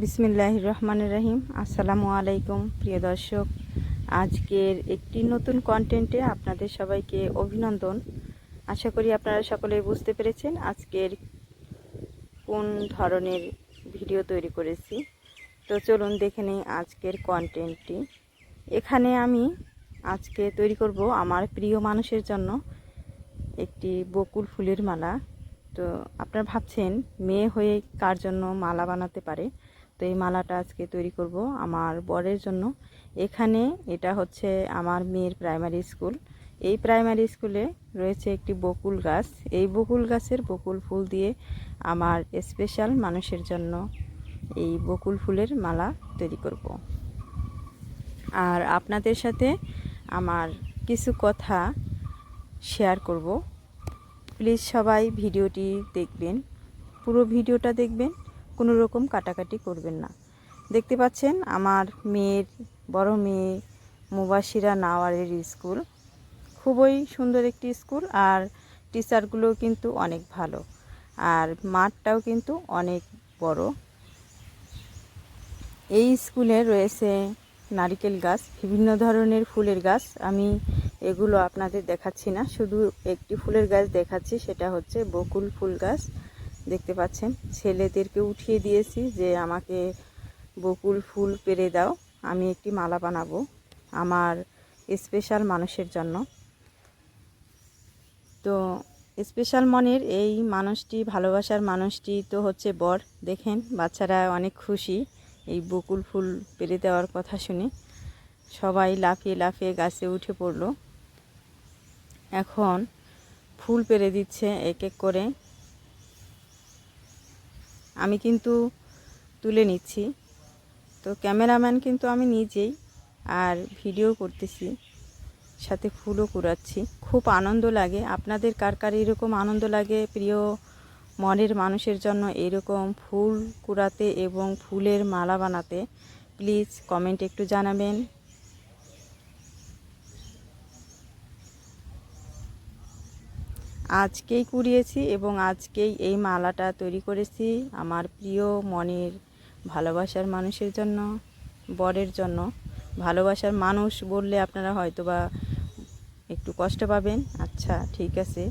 বিসমিল্লাহ রহমান রহিম। আসসালামু আলাইকুম, প্রিয় দর্শক। আজকের একটি নতুন কন্টেন্টে আপনাদের সবাইকে অভিনন্দন। আশা করি আপনারা সকলে বুঝতে পেরেছেন আজকের কোন ধরনের ভিডিও তৈরি করেছি। তো চলুন দেখে নিই আজকের কন্টেন্টটি এখানে আমি আজকে তৈরি করব আমার প্রিয় মানুষের জন্য একটি বকুল ফুলের মালা। তো আপনারা ভাবছেন, মেয়ে হয়ে কার জন্য মালা বানাতে পারে? তো এই মালাটা আজকে তৈরি করব আমার বরের জন্য। এখানে এটা হচ্ছে আমার মেয়ের প্রাইমারি স্কুল এই প্রাইমারি স্কুলে রয়েছে একটি বকুল গাছ। এই বকুল গাছের বকুল ফুল দিয়ে আমার স্পেশাল মানুষের জন্য এই বকুল ফুলের মালা তৈরি করব। আর আপনাদের সাথে আমার কিছু কথা শেয়ার করব। প্লিজ সবাই ভিডিওটি দেখবেন। পুরো ভিডিওটা দেখবেন। কোনো রকম কাটাকাটি করবেন না। দেখতে পাচ্ছেন আমার মেয়ের, বড় মেয়ে মুবাসিরা নাওয়ারের স্কুল। খুবই সুন্দর একটি স্কুল আর টিচারগুলো কিন্তু অনেক ভালো আর মাঠটাও কিন্তু অনেক বড়। এই স্কুলে রয়েছে নারিকেল গাছ, বিভিন্ন ধরনের ফুলের গাছ। আমি এগুলো আপনাদের দেখাচ্ছি না, শুধু একটি ফুলের গাছ দেখাচ্ছি, সেটা হচ্ছে বকুল ফুল গাছ। দেখতে পাচ্ছেন, ছেলেদেরকে উঠিয়ে দিয়েছি যে আমাকে বকুল ফুল পেরে দাও, আমি একটি মালা বানাবো আমার স্পেশাল মানুষের জন্য। তো স্পেশাল মনের এই মানুষটি, ভালোবাসার মানুষটি তো হচ্ছে বর। দেখেন, বাচ্চারা অনেক খুশি এই বকুল ফুল পেরে দেওয়ার কথা শুনে। সবাই লাফিয়ে লাফিয়ে গাছে উঠে পড়ল। এখন ফুল পেরে দিচ্ছে এক এক করে। আমি কিন্তু তুলে নিচ্ছি। তো ক্যামেরাম্যান কিন্তু আমি নিজেই আর ভিডিও করতেছি, সাথে ফুলও কুড়াচ্ছি। খুব আনন্দ লাগে। আপনাদের কার কার এরকম আনন্দ লাগে? প্রিয় মনের মানুষের জন্য এরকম ফুল কুড়াতে এবং ফুলের মালা বানাতে, প্লিজ কমেন্ট একটু জানাবেন। আজকেই কুড়িয়েছি এবং আজকেই এই মালাটা তৈরি করেছি আমার প্রিয় মনের ভালোবাসার মানুষের জন্য, বরের জন্য। ভালোবাসার মানুষ বললে আপনারা হয়তো বা একটু কষ্ট পাবেন। আচ্ছা ঠিক আছে।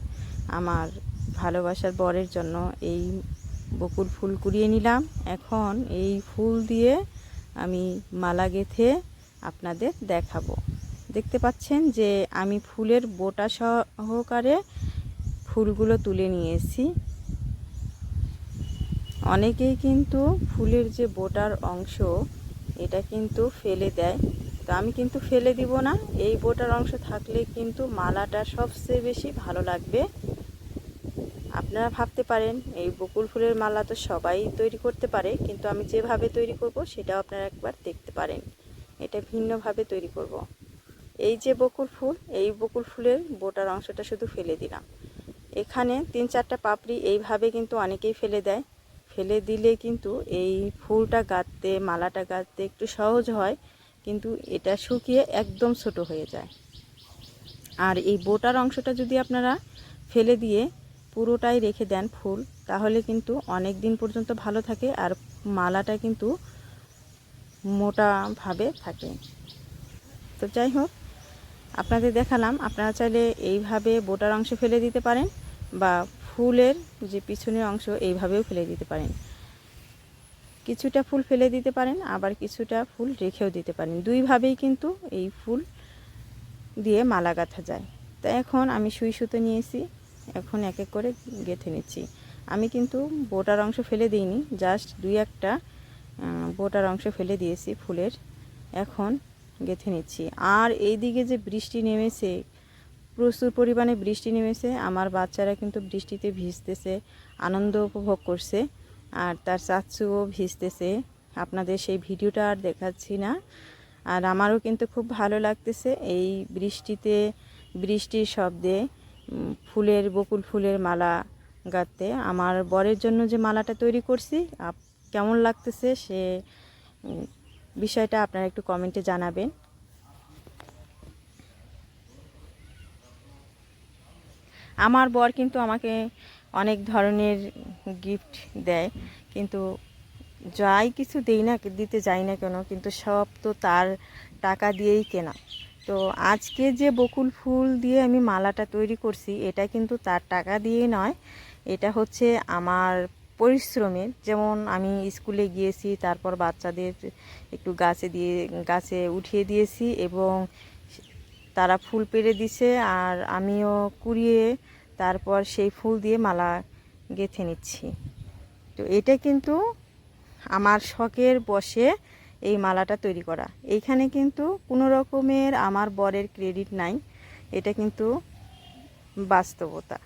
আমার ভালোবাসার বরের জন্য এই বকুল ফুল কুড়িয়ে নিলাম। এখন এই ফুল দিয়ে আমি মালা গেথে আপনাদের দেখাবো। দেখতে পাচ্ছেন যে আমি ফুলের বোটা সহকারে ফুলগুলো তুলে নিয়েছি। অনেকেই কিন্তু ফুলের যে বোটার অংশ, এটা কিন্তু ফেলে দেয়। তো আমি কিন্তু ফেলে দিব না, এই বোটার অংশ থাকলে কিন্তু মালাটা সবচেয়ে বেশি ভালো লাগবে। আপনারা ভাবতে পারেন, এই বকুল ফুলের মালা তো সবাই তৈরি করতে পারে, কিন্তু আমি যেভাবে তৈরি করব সেটাও আপনারা একবার দেখতে পারেন। এটা ভিন্নভাবে তৈরি করব। এই যে বকুল ফুল, এই বকুল ফুলের বোটার অংশটা শুধু ফেলে দিলাম। এখানে তিন চারটা পাপড়ি এইভাবে কিন্তু অনেকেই ফেলে দেয়। ফেলে দিলে কিন্তু এই ফুলটা গাঁথতে মালাটা গাঁথতে একটু সহজ হয়, কিন্তু এটা শুকিয়ে একদম ছোট হয়ে যায়। আর এই বোটার অংশটা যদি আপনারা ফেলে দিয়ে পুরোটাই রেখে দেন ফুল, তাহলে কিন্তু অনেক দিন পর্যন্ত ভালো থাকে আর মালাটা কিন্তু মোটাভাবে থাকে। তো যাই হোক আপনাদের দেখালাম, আপনারা চাইলে এইভাবে বোটার অংশ ফেলে দিতে পারেন বা ফুলের যে পিছনের অংশ এইভাবেও ফেলে দিতে পারেন। কিছুটা ফুল ফেলে দিতে পারেন, আবার কিছুটা ফুল রেখেও দিতে পারেন। দুইভাবেই কিন্তু এই ফুল দিয়ে মালা গাঁথা যায়। তো এখন আমি সুই সুতো নিয়েছি, এখন এক এক করে গেঁথে নিচ্ছি। আমি কিন্তু বোটার অংশ ফেলে দিইনি, জাস্ট দুই একটা বোটার অংশ ফেলে দিয়েছি ফুলের। এখন গেঁথে নিচ্ছি। আর এই দিকে যে বৃষ্টি নেমেছে, প্রচুর পরিমাণে বৃষ্টি নেমেছে। আমার বাচ্চারা কিন্তু বৃষ্টিতে ভিজতেছে, আনন্দ উপভোগ করছে, আর তার চাচুও ভিজতেছে। আপনাদের সেই ভিডিওটা আর দেখাচ্ছি না। আর আমারও কিন্তু খুব ভালো লাগতেছে এই বৃষ্টিতে, বৃষ্টির শব্দে ফুলের, বকুল ফুলের মালা গাঁথতে। আমার বরের জন্য যে মালাটা তৈরি করছি কেমন লাগতেছে সে বিষয়টা আপনারা একটু কমেন্টে জানাবেন। আমার বর কিন্তু আমাকে অনেক ধরনের গিফট দেয়, কিন্তু যাই কিছু দেই না, দিতে যাই না কেন, কিন্তু সব তো তার টাকা দিয়েই কেনা। তো আজকে যে বকুল ফুল দিয়ে আমি মালাটা তৈরি করছি, এটা কিন্তু তার টাকা দিয়ে নয়, এটা হচ্ছে আমার পরিশ্রমের, যেমন আমি স্কুলে গিয়েছি, তারপর বাচ্চাদের একটু গাছে দিয়ে, গাছে উঠিয়ে দিয়েছি এবং তারা ফুল পেড়ে দিছে আর আমিও কুড়িয়ে তারপর সেই ফুল দিয়ে মালা গেঁথে নিচ্ছি। তো এটা কিন্তু আমার শখের বসে এই মালাটা তৈরি করা। এইখানে কিন্তু কোনো রকমের আমার বরের ক্রেডিট নাই। এটা কিন্তু বাস্তবতা।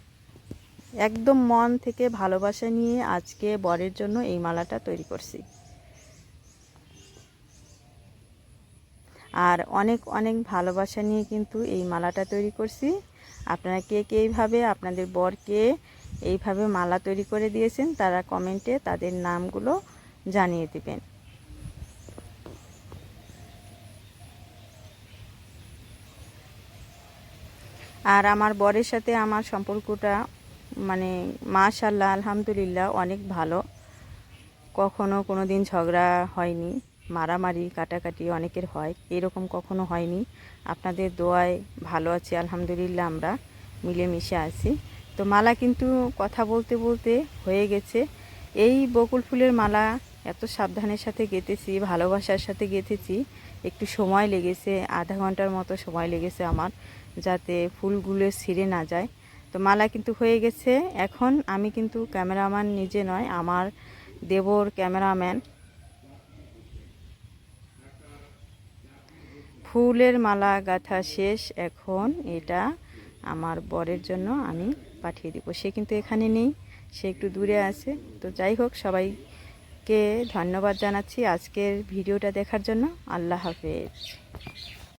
একদম মন থেকে ভালোবাসা নিয়ে আজকে বরের জন্য এই মালাটা তৈরি করছি। আর অনেক অনেক ভালোবাসা নিয়ে কিন্তু এই মালাটা তৈরি করছি। আপনারা কে কে এইভাবে আপনাদের বরকে এইভাবে মালা তৈরি করে দিয়েছেন, তারা কমেন্টে তাদের নামগুলো জানিয়ে দিবেন। আর আমার বরের সাথে আমার সম্পর্কটা মানে মাশাল্লাহ আলহামদুলিল্লাহ অনেক ভালো। কখনো কোনো দিন ঝগড়া হয়নি, মারামারি, কাটাকাটি অনেকের হয়, এরকম কখনো হয়নি। আপনাদের দোয়ায় ভালো আছি, আলহামদুলিল্লাহ আমরা মিলেমিশে আছি। তো মালা কিন্তু কথা বলতে বলতে হয়ে গেছে। এই বকুল ফুলের মালা এত সাবধানের সাথে গেঁথেছি, ভালোবাসার সাথে গেঁথেছি, একটু সময় লেগেছে, আধা ঘণ্টার মতো সময় লেগেছে আমার, যাতে ফুলগুলো ছিঁড়ে না যায়। তো মালা কিন্তু হয়ে গেছে। এখন আমি কিন্তু ক্যামেরাম্যান নিজে নয়, আমার দেবর ক্যামেরাম্যান। ফুলের মালা গাঁথা শেষ, এখন এটা আমার বরের জন্য আমি পাঠিয়ে দিব। সে কিন্তু এখানে নেই, সে একটু দূরে আছে। তো যাই হোক, সবাইকে ধন্যবাদ জানাচ্ছি আজকের ভিডিওটা দেখার জন্য। আল্লাহ হাফেজ।